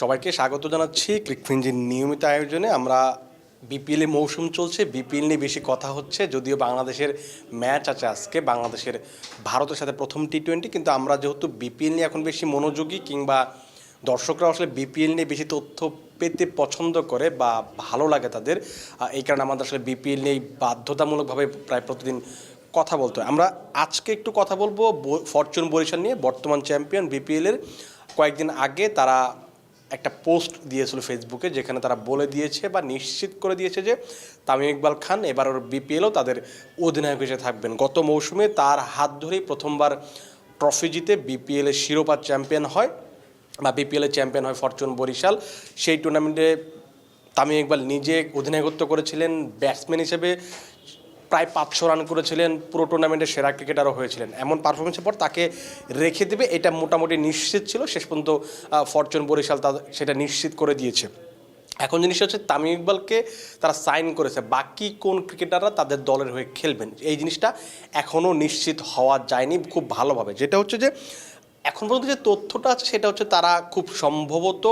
সবাইকে স্বাগত জানাচ্ছি ক্লিকফিঞ্জির নিয়মিত আয়োজনে। আমরা বিপিএল মৌসুম চলছে, বিপিএল নিয়ে বেশি কথা হচ্ছে, যদিও বাংলাদেশের ম্যাচ আছে আজকে, বাংলাদেশের ভারতের সাথে প্রথম টি টোয়েন্টি কিন্তু আমরা যেহেতু বিপিএল নিয়ে এখন বেশি মনোযোগী কিংবা দর্শকরা আসলে বিপিএল নিয়ে বেশি তথ্য পেতে পছন্দ করে বা ভালো লাগে তাদের এই কারণে আমাদের আসলে বিপিএল নিয়ে বাধ্যতামূলকভাবে প্রায় প্রতিদিন কথা বলতে হয়। আমরা আজকে একটু কথা বলব ফরচুন বরিশাল নিয়ে, বর্তমান চ্যাম্পিয়ন বিপিএলের কয়েকদিন আগে তারা একটা পোস্ট দিয়েছিল ফেসবুকে যেখানে তারা বলে দিয়েছে বা নিশ্চিত করে দিয়েছে যে তামিম ইকবাল খান এবার ওর বিপিএলও তাদের অধিনায়ক হিসেবে থাকবেন। গত মৌসুমে তার হাত ধরেই প্রথমবার ট্রফি জিতে বিপিএল এর শিরোপা চ্যাম্পিয়ন হয় বা বিপিএল এর চ্যাম্পিয়ন হয় ফরচুন বরিশাল। সেই টুর্নামেন্টে তামিম ইকবাল নিজে অধিনায়কত্ব করেছিলেন ব্যাটসম্যান হিসেবে প্রায় পাঁচশো রান করেছিলেন, পুরো টুর্নামেন্টের সেরা ক্রিকেটারও হয়েছিলেন। এমন পারফরমেন্সের পর তাকে রেখে দেবে, এটা মোটামুটি নিশ্চিত ছিল, শেষ পর্যন্ত ফরচুন বরিশাল তা সেটা নিশ্চিত করে দিয়েছে। এখন জিনিস হচ্ছে, তামিম ইকবালকে তারা সাইন করেছে, বাকি কোন ক্রিকেটাররা তাদের দলের হয়ে খেলবেন? এই জিনিসটা এখনও নিশ্চিত হওয়া যায়নি খুব ভালোভাবে। যেটা হচ্ছে যে এখন পর্যন্ত যে তথ্যটা আছে, সেটা হচ্ছে তারা খুব সম্ভবত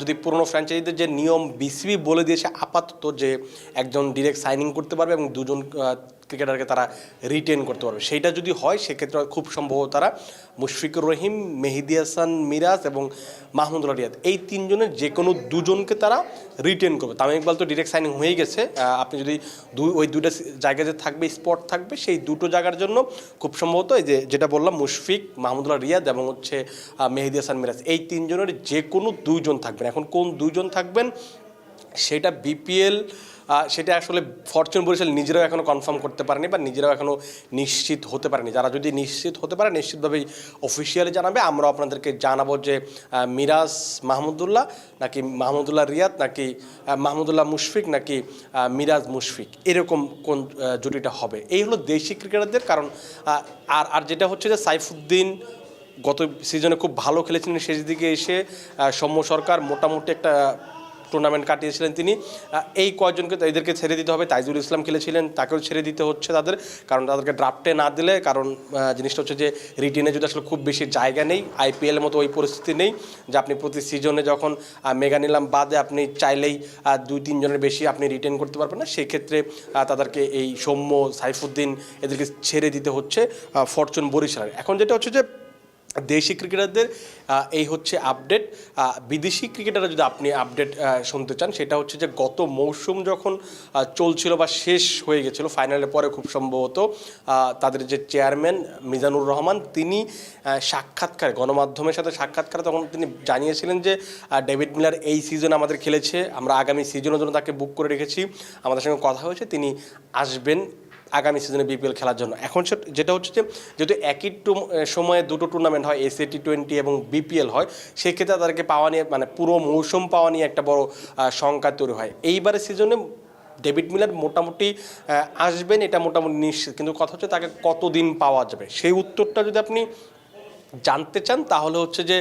যদি পুরনো ফ্র্যাঞ্চাইজিদের যে নিয়ম বিসিবি বলে দিয়েছে, আপাতত যে একজন ডিরেক্ট সাইনিং করতে পারবে এবং দুজন ক্রিকেটারকে তারা রিটেন করতে পারবে। সেইটা যদি হয়, সেক্ষেত্রে খুব সম্ভব তারা মুশফিকুর রহিম, মেহেদি হাসান মিরাজ এবং মাহমুদুল্লাহ রিয়াদ এই তিনজনের যে কোনো দুজনকে তারা রিটেন করবে। তামিম ইকবাল তো ডিরেক্ট সাইনিং হয়ে গেছে। আপনি যদি দুই ওই দুইটা জায়গায় যে থাকবে স্পট থাকবে, সেই দুটো জায়গার জন্য খুব সম্ভবত এই যে যেটা বললাম, মুশফিক মাহমুদুল্লাহ রিয়াদ এবং হচ্ছে মেহেদি হাসান মিরাজ। এই তিনজনের যে কোনো দুইজন থাকবেন। এখন কোন দুইজন থাকবেন, সেটা বিপিএল সেটা আসলে ফরচুন বরিশাল নিজেরাও এখনও কনফার্ম করতে পারেনি বা নিজেরাও এখনও নিশ্চিত হতে পারেনি। যারা যদি নিশ্চিত হতে পারে, নিশ্চিতভাবেই অফিসিয়ালি জানাবে। আমরাও আপনাদেরকে জানাব যে মিরাজ মাহমুদুল্লাহ নাকি মাহমুদুল্লাহ রিয়াদ নাকি মাহমুদুল্লাহ মুশফিক নাকি মিরাজ মুশফিক। এরকম কোন জুটিটা হবে। এই হলো দেশি ক্রিকেটারদের কারণ আর আর যেটা হচ্ছে যে সাইফুদ্দিন গত সিজনে খুব ভালো খেলেছিলেন, শেষ দিকে এসে সৌম্য সরকার মোটামুটি একটা টুর্নামেন্ট কাটিয়েছিলেন তিনি। এই কয়জনকে এদেরকে ছেড়ে দিতে হবে, তাইজুল ইসলাম খেলেছিলেন, তাকেও ছেড়ে দিতে হচ্ছে তাদের, কারণ তাদেরকে ড্রাফটে না দিলে, কারণ জিনিসটা হচ্ছে যে রিটেনে যদি আসলে খুব বেশি জায়গা নেই আইপিএলের মতো ওই পরিস্থিতি নেই যে আপনি প্রতি সিজনে যখন মেগা নিলাম বাদে আপনি চাইলেই দুই তিনজনের বেশি আপনি রিটেন করতে পারবেন না, সেক্ষেত্রে তাদেরকে এই সৌম্য সাইফুদ্দিন এদেরকে ছেড়ে দিতে হচ্ছে ফরচুন বরিশালের। এখন যেটা হচ্ছে যে দেশি ক্রিকেটারদের এই হচ্ছে আপডেট বিদেশি ক্রিকেটাররা যদি আপনি আপডেট শুনতে চান, সেটা হচ্ছে যে গত মৌসুম যখন চলছিল বা শেষ হয়ে গেছিল ফাইনালের পরে খুব সম্ভবত তাদের যে চেয়ারম্যান মিজানুর রহমান, তিনি সাক্ষাৎকার, গণমাধ্যমের সাথে সাক্ষাৎকার তখন তিনি জানিয়েছিলেন যে ডেভিড মিলার এই সিজন আমাদের খেলেছে, আমরা আগামী সিজনের জন্য তাকে বুক করে রেখেছি। আমাদের সঙ্গে কথা হয়েছে, তিনি আসবেন আগামী সিজনে বিপিএল খেলার জন্য। এখন যেটা হচ্ছে যে যেহেতু একই সময়ে দুটো টুর্নামেন্ট হয় এসএ টি টোয়েন্টি এবং বিপিএল হয়, সেক্ষেত্রে তাদেরকে পাওয়া নিয়ে মানে পুরো মৌসুম পাওয়া নিয়ে একটা বড় শঙ্কা তৈরি হয়। এইবারের সিজনে ডেভিড মিলার মোটামুটি আসবেন, এটা মোটামুটি নিশ্চিত। কিন্তু কথা হচ্ছে তাকে কতদিন পাওয়া যাবে? সেই উত্তরটা যদি আপনি জানতে চান, তাহলে হচ্ছে যে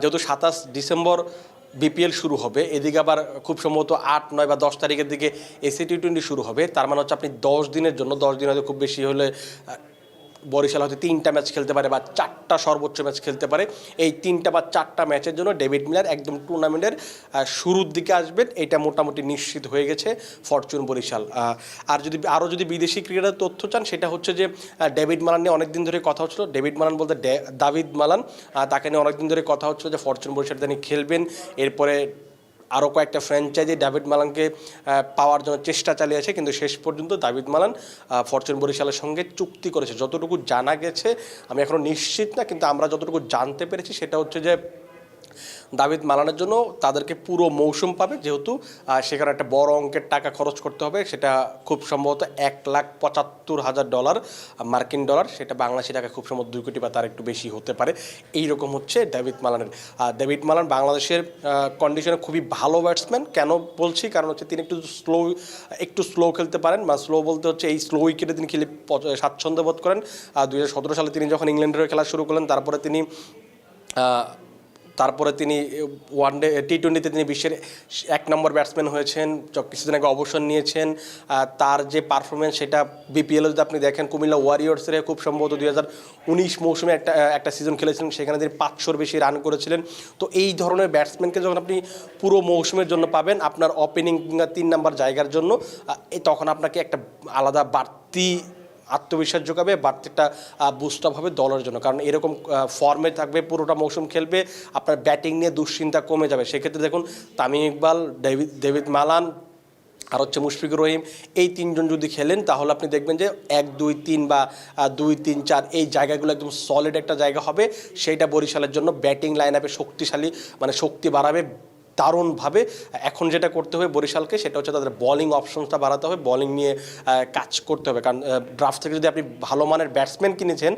যেহেতু সাতাশ ডিসেম্বর বিপিএল শুরু হবে। এদিকে আবার খুব সম্ভবত আট, নয় বা দশ তারিখের দিকে এসি টি টোয়েন্টি শুরু হবে। তার মানে হচ্ছে আপনি দশ দিনের জন্য, দশ দিন হয়তো খুব বেশি হলে বরিশাল হয়তো তিনটা ম্যাচ খেলতে পারে বা চারটা সর্বোচ্চ ম্যাচ খেলতে পারে। এই তিনটা বা চারটা ম্যাচের জন্য ডেভিড মিলার একদম টুর্নামেন্টের শুরুর দিকে আসবেন। এটা মোটামুটি নিশ্চিত হয়ে গেছে ফরচুন বরিশাল। আর যদি আরও যদি বিদেশি ক্রিকেটের তথ্য চান, সেটা হচ্ছে যে ডেভিড মালান নিয়ে অনেকদিন ধরে কথা হচ্ছিল। ডেভিড মালান বলতে দাভিদ মালান। তাকে নিয়ে অনেকদিন ধরে কথা হচ্ছিল যে, ফরচুন বরিশাল তিনি খেলবেন। এরপরে আরও কয়েকটা ফ্র্যাঞ্চাইজি ডাভিড মালানকে পাওয়ার জন্য চেষ্টা চালিয়েছে, কিন্তু শেষ পর্যন্ত দাভিদ মালান ফরচুন বরিশালের সঙ্গে চুক্তি করেছে। যতটুকু জানা গেছে, আমি এখনও নিশ্চিত না, কিন্তু আমরা যতটুকু জানতে পেরেছি, সেটা হচ্ছে যে দাবিদ মালানোর জন্য তাদেরকে পুরো মৌসুম পাবে, যেহেতু সেখানে একটা বড় অঙ্কের টাকা খরচ করতে হবে, সেটা খুব সম্ভবত এক লাখ পঁচাত্তর হাজার ডলার, মার্কিন ডলার, সেটা বাংলাদেশি টাকা খুব সম্ভবত দুই কোটি বা তার একটু বেশি হতে পারে। এই রকম হচ্ছে ডেভিড মালানের। ডেভিড মালান বাংলাদেশের কন্ডিশনে খুবই ভালো ব্যাটসম্যান কেন বলছি? কারণ হচ্ছে তিনি একটু স্লো একটু স্লো খেলতে পারেন, বা স্লো বলতে হচ্ছে এই স্লো উইকেটে তিনি খেলে স্বাচ্ছন্দ্য বোধ করেন। দুই সালে তিনি যখন ইংল্যান্ডের খেলা শুরু করলেন, তারপরে তিনি তারপরে তিনি ওয়ান ডে টি টোয়েন্টিতে তিনি বিশ্বের এক নম্বর ব্যাটসম্যান হয়েছেন কিছুদিন আগে অবসর নিয়েছেন। তার যে পারফরমেন্স সেটা বিপিএল যদি আপনি দেখেন, কুমিল্লা ওয়ারিয়র্সের খুব সম্ভবত দুই হাজার উনিশ মৌসুমে একটা একটা সিজন খেলেছিলেন, সেখানে তিনি পাঁচশোর বেশি রান করেছিলেন। তো এই ধরনের ব্যাটসম্যানকে যখন আপনি পুরো মৌসুমের জন্য পাবেন, আপনার ওপেনিং তিন নাম্বার জায়গার জন্য তখন আপনাকে একটা আলাদা বাড়তি আত্মবিশ্বাস যোগাবে, বাড়তিটা বুস্ট আপ হবে দলের জন্য। কারণ এরকম ফর্মে থাকবে, পুরোটা মৌসুম খেলবে, আপনার ব্যাটিং নিয়ে দুশ্চিন্তা কমে যাবে। সেক্ষেত্রে দেখুন, Tamim Iqbal David David Malan, আর হচ্ছে মুশফিকুর রহিম, এই তিনজন যদি খেলেন, তাহলে আপনি দেখবেন যে এক, দুই, তিন বা দুই, তিন, চার, এই জায়গাগুলো একদম সলিড একটা জায়গা হবে। সেইটা বরিশালের জন্য ব্যাটিং লাইন আপে শক্তিশালী মানে শক্তি বাড়াবে। দারুণভাবে, এখন যেটা করতে হবে বরিশালকে সেটা হচ্ছে তাদের বোলিং অপশনসটা বাড়াতে হবে বোলিং নিয়ে কাজ করতে হবে। কারণ ড্রাফট থেকে যদি আপনি ভালো মানের ব্যাটসম্যান কিনেছেন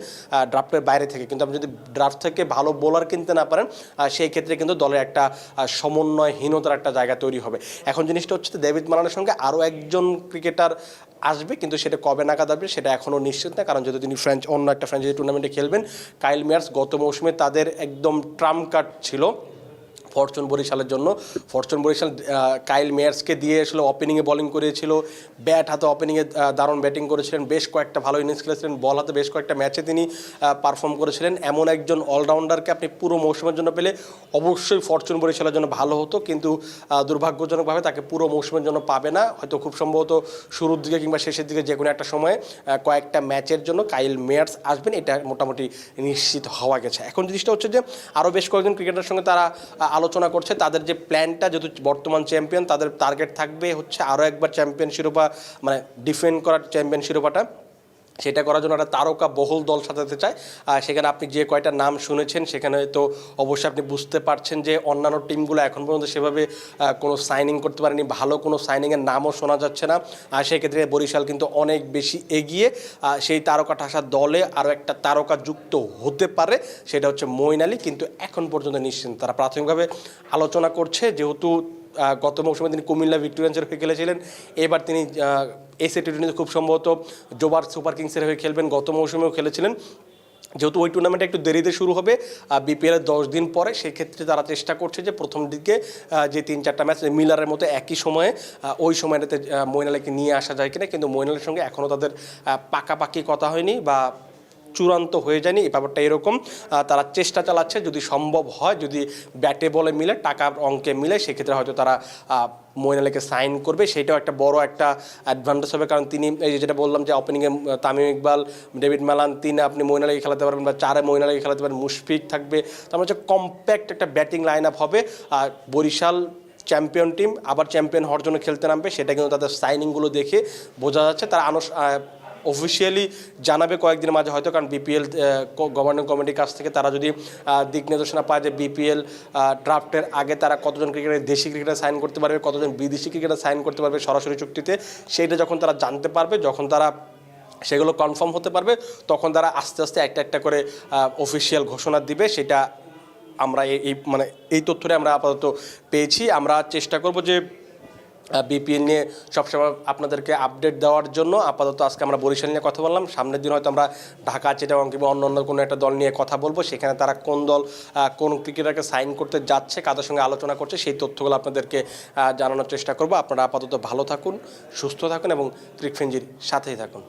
ড্রাফটের বাইরে থেকে, কিন্তু আপনি যদি ড্রাফট থেকে ভালো বোলার কিনতে না পারেন সেই ক্ষেত্রে কিন্তু দলের একটা সমন্বয়হীনতার একটা জায়গা তৈরি হবে। এখন জিনিসটা হচ্ছে ডেভিড মালানের সঙ্গে আরও একজন ক্রিকেটার আসবে, কিন্তু সেটা কবে নাগাদ আসবে সেটা এখনও নিশ্চিত না। কারণ যেহেতু তিনি ফ্রেঞ্চ অন্য একটা ফ্র্যাঞ্চাইজি টুর্নামেন্টে খেলবেন কাইল মেয়ার্স গত মৌসুমে তাদের একদম ট্রাম্প কার্ড ছিল। ফরচুন বরিশালের জন্য। ফরচুন বরিশাল কাইল মেয়ার্সকে দিয়ে আসলে ওপেনিংয়ে বলিং করেছিল। ব্যাট হাতে ওপেনিংয়ে দারুণ ব্যাটিং করেছিলেন। বেশ কয়েকটা ভালো ইনিংস খেলেছিলেন। বল হাতে বেশ কয়েকটা ম্যাচে তিনি পারফর্ম করেছিলেন। এমন একজন অলরাউন্ডারকে আপনি পুরো মৌসুমের জন্য পেলে অবশ্যই ফরচুন বরিশালের জন্য ভালো হতো। কিন্তু দুর্ভাগ্যজনকভাবে তাকে পুরো মৌসুমের জন্য পাবে না। হয়তো খুব সম্ভবত শুরুর দিকে কিংবা শেষের দিকে যে কোনো একটা সময়ে কয়েকটা ম্যাচের জন্য কাইল মেয়ার্স আসবেন। এটা মোটামুটি নিশ্চিত হওয়া গেছে। এখন জিনিসটা হচ্ছে যে আরও বেশ কয়েকজন ক্রিকেটারের সঙ্গে তারা আহ, আলোচনা করছে, তাদের যে প্ল্যানটা যেহেতু বর্তমান চ্যাম্পিয়ন তাদের টার্গেট থাকবে হচ্ছে আরও একবার চ্যাম্পিয়ন শিরোপা মানে ডিফেন্ড করার চ্যাম্পিয়ন শিরোপাটা সেটা করার জন্য একটা তারকা বহুল দল সাজাতে চায়। আর সেখানে আপনি যে কয়টা নাম শুনেছেন, সেখানে তো অবশ্যই আপনি বুঝতে পারছেন যে অন্যান্য টিমগুলো এখন পর্যন্ত সেভাবে কোনো সাইনিং করতে পারেনি, ভালো কোনো সাইনিংয়ের নামও শোনা যাচ্ছে না। আর সেক্ষেত্রে বরিশাল কিন্তু অনেক বেশি এগিয়ে সেই তারকা ঠাসা দলে আরও একটা তারকা যুক্ত হতে পারে, সেটা হচ্ছে মইন আলী। কিন্তু এখন পর্যন্ত নিশ্চিন্ত, তারা প্রাথমিকভাবে আলোচনা করছে, যেহেতু গত মৌসুমে তিনি কুমিল্লা ভিক্টোরিয়ান্সের হয়ে খেলেছিলেন। এবার তিনি এসএ টি টোয়েন্টিতে খুব সম্ভবত জোবার সুপার কিংসের হয়ে খেলবেন। গত মৌসুমেও খেলেছিলেন। যেহেতু ওই টুর্নামেন্ট একটু দেরিতে শুরু হবে বিপিএলের দশ দিন পরে, সেক্ষেত্রে তারা চেষ্টা করছে যে প্রথম দিকে যে তিন চারটা ম্যাচ মিলারের মতো একই সময়ে ওই সময়টাতে মৈনালাকে নিয়ে আসা যায় কিনা, কিন্তু মৈনালের সঙ্গে এখনও তাদের পাকাপাকি কথা হয়নি বা চূড়ান্ত হয়ে যায়নি, এই ব্যাপারটা এরকম তারা চেষ্টা চালাচ্ছে, যদি সম্ভব হয়, যদি ব্যাটে বলে মিলে, টাকার অঙ্কে মিলে, সেক্ষেত্রে হয়তো তারা মঈন আলীকে সাইন করবে। সেটাও একটা বড় একটা অ্যাডভান্টেজ হবে, কারণ তিনি, এই যেটা বললাম যে ওপেনিংয়ে তামিম ইকবাল, ডেভিড মালান তিনে আপনি মঈন আলীকে খেলাতে পারবেন বা চারে মঈন আলীকে খেলাতে পারবেন, মুশফিক থাকবে। তার হচ্ছে কম্প্যাক্ট একটা ব্যাটিং লাইন আপ হবে, আর বরিশাল চ্যাম্পিয়ন টিম আবার চ্যাম্পিয়ন হওয়ার জন্য খেলতে নামবে, সেটা কিন্তু তাদের সাইনিংগুলো দেখে বোঝা যাচ্ছে। তারা আনুষ অফিসিয়ালি জানাবে কয়েকদিনের মাঝে, হয়তো কারণ বিপিএল গভর্নিং কমিটির কাছ থেকে তারা যদি দিক নির্দেশনা পায় যে বিপিএল ড্রাফটের আগে তারা কতজন ক্রিকেটার দেশি ক্রিকেটার সাইন করতে পারবে, কতজন বিদেশি ক্রিকেটার সাইন করতে পারবে সরাসরি চুক্তিতে সেইটা যখন তারা জানতে পারবে, যখন তারা সেগুলো কনফার্ম হতে পারবে, তখন তারা আস্তে আস্তে একটা একটা করে অফিসিয়াল ঘোষণা দিবে, সেটা আমরা এই মানে এই তথ্যটা আমরা আপাতত পেয়েছি। আমরা চেষ্টা করব যে বিপিএল নিয়ে সবসময় আপনাদেরকে আপডেট দেওয়ার জন্য আপাতত আজকে আমরা বরিশাল নিয়ে কথা বললাম। সামনের দিন হয়তো আমরা ঢাকা, চিটাগং কিংবা অন্য অন্য কোনো একটা দল নিয়ে কথা বলব। সেখানে তারা কোন দল কোন ক্রিকেটারকে সাইন করতে যাচ্ছে, কাদের সঙ্গে আলোচনা করছে, সেই তথ্যগুলো আপনাদেরকে জানানোর চেষ্টা করব। আপনারা আপাতত ভালো থাকুন, সুস্থ থাকুন এবং ত্রিকফেঞ্জির সাথেই থাকুন।